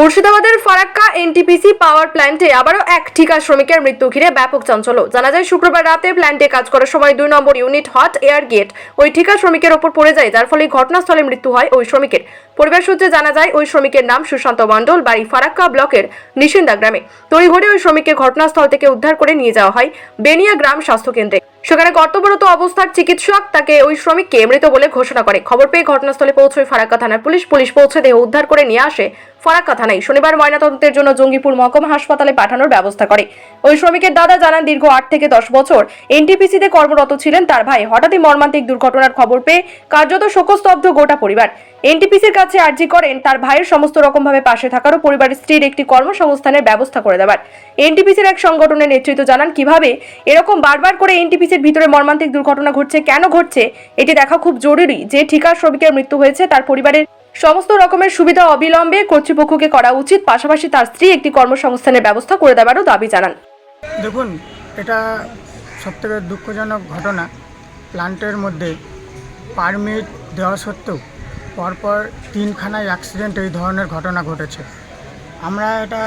মুর্শিদাবাদের ফারাক্কা এনটিপিসি পাওয়ার প্ল্যান্টে আবারও এক ঠিকা শ্রমিকের মৃত্যু ঘিরে ব্যাপক চঞ্চল জানা যায়, শুক্রবার রাতে প্ল্যান্টে কাজ করার সময় দুই number unit hot air gate ওই ঠিকা শ্রমিকের ওপর পড়ে যায়, যার ফলে ঘটনাস্থলে মৃত্যু হয় ওই শ্রমিকের। পরিবার সূত্রে জানা যায়, ওই শ্রমিকের নাম সুশান্ত মণ্ডল, বাড়ি ফারাক্কা ব্লকের নিশিন্দা গ্রামে। তড়িঘড়ি ওই শ্রমিককে ঘটনাস্থল থেকে উদ্ধার করে নিয়ে যাওয়া হয় বেনিয়া গ্রাম স্বাস্থ্য কেন্দ্রে সেখানে কর্তব্যরত অবস্থার চিকিৎসক তাকে ওই শ্রমিককে মৃত বলে ঘোষণা করে। খবর পেয়ে ঘটনাস্থলে পৌঁছয় ফারাক্কা থানার পুলিশ। পুলিশ পৌঁছে দেহ উদ্ধার করে নিয়ে আসে ফারাক্কা থানায়। শনিবার ময়নাতদন্তের জন্য জঙ্গিপুর মহকুমা হাসপাতালে পাঠানোর ব্যবস্থা করে। ওই শ্রমিকের দাদা জানান, দীর্ঘ আট থেকে দশ বছর এনটিপিসিতে কর্মরত ছিলেন তার ভাই। হঠাৎই মর্মান্তিক দুর্ঘটনার খবর পেয়ে কার্যত শোকস্তব্ধ গোটা পরিবার। এনটিপিসির কাছে আর্জি করেন, তার ভাইয়ের সমস্ত রকমভাবে পাশে থাকারও পরিবারের স্ত্রীর একটি কর্মসংস্থানের ব্যবস্থা করে দেওয়ার এনটিপিসির এক সংগঠনের নেতৃত্ব জানান, কীভাবে এরকম বারবার করে এনটিপিসির ভিতরে মর্মান্তিক দুর্ঘটনা ঘটছে, কেন ঘটছে, এটি দেখা খুব জরুরি। যে ঠিকা শ্রমিকের মৃত্যু হয়েছে, তার পরিবারের সমস্ত রকমের সুবিধা অবিলম্বে কর্তৃপক্ষকে করা উচিত, পাশাপাশি তার স্ত্রী একটি কর্মসংস্থানের ব্যবস্থা করে দেওয়ারও দাবি জানান। দেখুন, এটা সবথেকে দুঃখজনক ঘটনা, প্লান্টের মধ্যে পারমিট দেওয়া সত্ত্বেও পরপর তিনখানায় অ্যাক্সিডেন্ট এই ধরনের ঘটনা ঘটেছে। আমরা এটা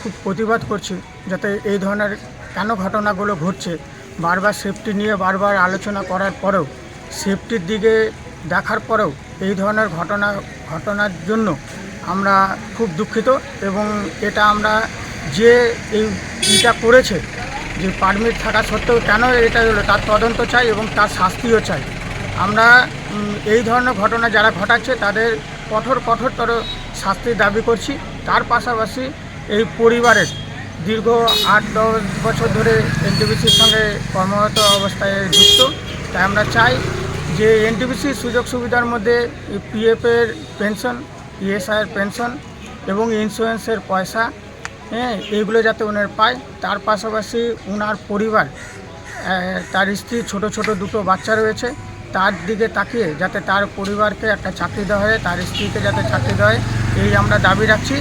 খুব প্রতিবাদ করছি যাতে এই ধরনের কেন ঘটনাগুলো ঘটছে, বারবার সেফটি নিয়ে বারবার আলোচনা করার পরেও সেফটির দিকে দেখার পরেও এই ধরনের ঘটনা, ঘটনার জন্য আমরা খুব দুঃখিত এবং এটা আমরা যে এই এটা করেছে, যে পারমিট থাকা সত্ত্বেও কেন এটা হলো, তার তদন্ত চাই এবং তার শাস্তিও চাই। আমরা এই ধরনের ঘটনা যারা ঘটাচ্ছে তাদের কঠোর কঠোরতর শাস্তির দাবি করছি। তার পাশাপাশি এই পরিবারের দীর্ঘ আট দশ বছর ধরে এনটিবিসির সঙ্গে কর্মরত অবস্থায় যুক্ত। তাই আমরা চাই যে এনটিবিসির সুযোগ সুবিধার মধ্যে পিএফের পেনশন ইএসআইয়ের পেনশন এবং ইন্স্যুরেন্সের পয়সা হ্যাঁ এইগুলো যাতে ওনার পায়। তার পাশাপাশি ওনার পরিবার তার স্ত্রী, ছোট ছোট দুটো বাচ্চা রয়েছে। তার দিকে তাকিয়ে যাতে তার পরিবারকে একটা চাকরি দেওয়া হয় তার স্ত্রীকে যাতে চাকরি দেওয়া হয় এই আমরা দাবি রাখছি।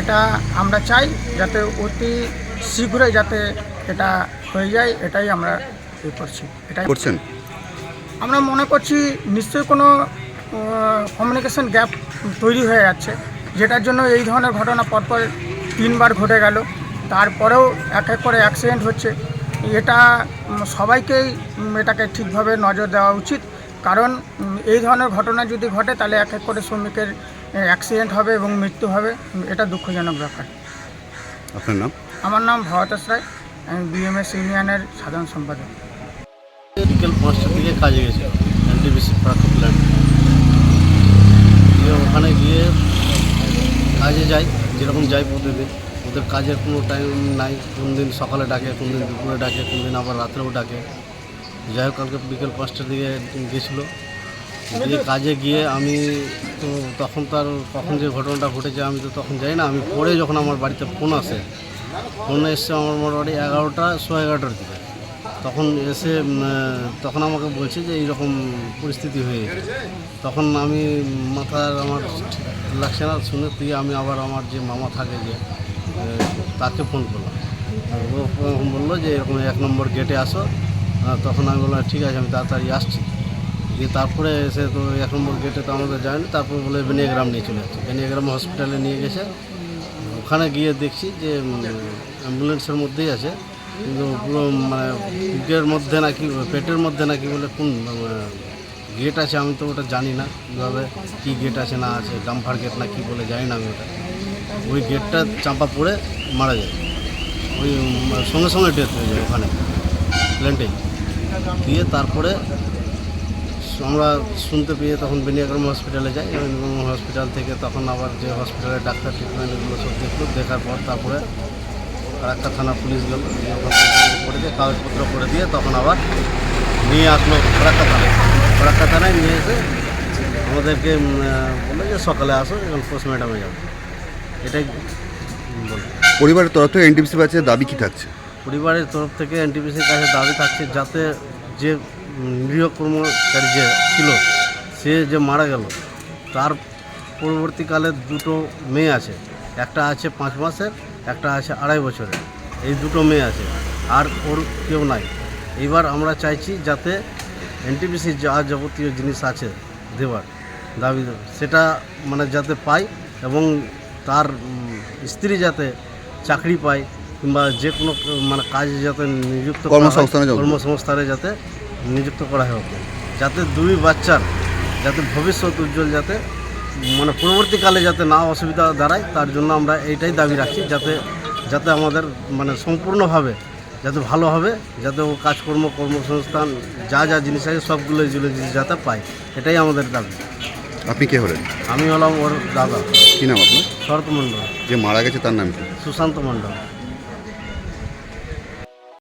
এটা আমরা চাই যাতে অতি শীঘ্রই যাতে এটা হয়ে যায় এটাই আমরা এ করছি। এটাই করছেন? আমরা মনে করছি নিশ্চয়ই কোনো কমিউনিকেশন গ্যাপ তৈরি হয়ে যাচ্ছে। যেটার জন্য এই ধরনের ঘটনা পরপর তিনবার ঘটে গেল। তারপরেও এক এক করে অ্যাক্সিডেন্ট হচ্ছে। এটা সবাইকেই এটাকে ঠিকভাবে নজর দেওয়া উচিত। কারণ এই ধরনের ঘটনা যদি ঘটে তাহলে এক এক করে শ্রমিকের অ্যাক্সিডেন্ট হবে এবং মৃত্যু হবে। এটা দুঃখজনক ব্যাপার। আপনার নাম? আমার নাম ভরতেশ রায়। আমি বিএমএস ইউনিয়নের সাধারণ সম্পাদক। বিকেল পাঁচটার দিকে কাজে গেছে প্ল্যান্ট দিয়ে ওখানে গিয়ে কাজে যাই যেরকম যাই প্রতিদিন ওদের কাজের কোনো টাইম নাই কোন দিন সকালে ডাকে কোন দিন দুপুরে ডাকে কোন দিন আবার রাত্রেও ডাকে। যাই হোক কালকে বিকেল পাঁচটার দিকে গেছিল। দিয়ে কাজে গিয়ে আমি তো তখন তার কখন যে ঘটনাটা ঘটেছে আমি তো তখন যাই না। আমি পরে যখন আমার বাড়িতে ফোন আসে ফোন এসছে আমার মোটামুটি এগারোটা সোয়া এগারোটার দিকে। তখন এসে তখন আমাকে বলছে যে এইরকম পরিস্থিতি হয়ে তখন আমি মাথার আমার ঠিক লাগছে না শুনে তুই আমি আবার আমার যে মামা থাকে যে তাকে ফোন করলাম। ও বলল যে, এরকম এক নম্বর গেটে আসো। তখন আমি বললাম, ঠিক আছে, আমি তাড়াতাড়ি আসছি। দিয়ে তারপরে এসে তো এক নম্বর গেটে তো আমাদের যায়নি। তারপর বলে বেনিয়াগ্রাম নিয়ে চলে যাচ্ছে বেনিয়াগ্রাম হসপিটালে নিয়ে গেছে। ওখানে গিয়ে দেখছি যে অ্যাম্বুলেন্সের মধ্যেই আছে। কিন্তু পুরো মানে বুকের মধ্যে নাকি, পেটের মধ্যে নাকি বলে কোন গেট আছে আমি তো ওটা জানি না। কীভাবে কী গেট আছে না আছে ডাম্পার গেট না কী বলে জানি না আমি ওটা। ওই গেটটা চাপা পড়ে মারা যায়। ওই সঙ্গে সঙ্গে ডেথ হয়ে যায় ওখানে প্ল্যান্টেই দিয়ে তারপরে আমরা শুনতে পেয়ে তখন বেনিয়াগ্রাম হসপিটালে যাই বেনিয়াগ্রাম হসপিটাল থেকে তখন আবার যে হসপিটালে ডাক্তার ট্রিটমেন্ট এগুলো সব দেখল। দেখার পর তারপরে একটা থানা পুলিশ গেল করে দিয়ে, কাগজপত্র করে দিয়ে তখন আবার নিয়ে আসলো ফরাক্কা থানায়। ফরাক্কা থানায় নিয়ে এসে আমাদেরকে বলল যে সকালে আসো এবং পোস্টমর্টমে যাব এটাই পরিবারের তরফ থেকে এনটিপিসি বাচ্চা দাবি কি থাকছে? পরিবারের তরফ থেকে এনটিপিসির কাছে দাবি থাকছে যাতে যে নিরীহ কর্মচারী যে ছিল সে যে মারা গেল তার পরবর্তীকালে দুটো মেয়ে আছে। একটা আছে পাঁচ মাসের একটা আছে আড়াই বছরের। এই দুটো মেয়ে আছে আর ওর কেউ নাই। এবার আমরা চাইছি যাতে এনটিপিসির যা যাবতীয় জিনিস আছে দেওয়ার দাবি সেটা মানে যাতে পাই এবং তার স্ত্রী যাতে চাকরি পায় কিংবা যে কোনো মানে কাজে যাতে নিযুক্ত কর্মসংস্থানে যাতে- কর্মসংস্থানে যাতে নিযুক্ত করা হয় যাতে দুই বাচ্চার যাতে ভবিষ্যৎ উজ্জ্বল যাতে মানে পরবর্তীকালে যাতে না অসুবিধা দাঁড়ায় তার জন্য আমরা এইটাই দাবি রাখছি যাতে যাতে আমাদের মানে সম্পূর্ণভাবে যাতে ভালো হবে যাতে ও কাজকর্ম কর্মসংস্থান যা যা জিনিস আছে সবগুলো জিনিস যাতে পায় এটাই আমাদের দাবি। আপনি কে হলেন? আমি হলাম ওর দাদা। কি নাম আপনার? শরৎ মণ্ডল। যে মারা গেছে তার নাম কি? সুশান্ত মণ্ডল।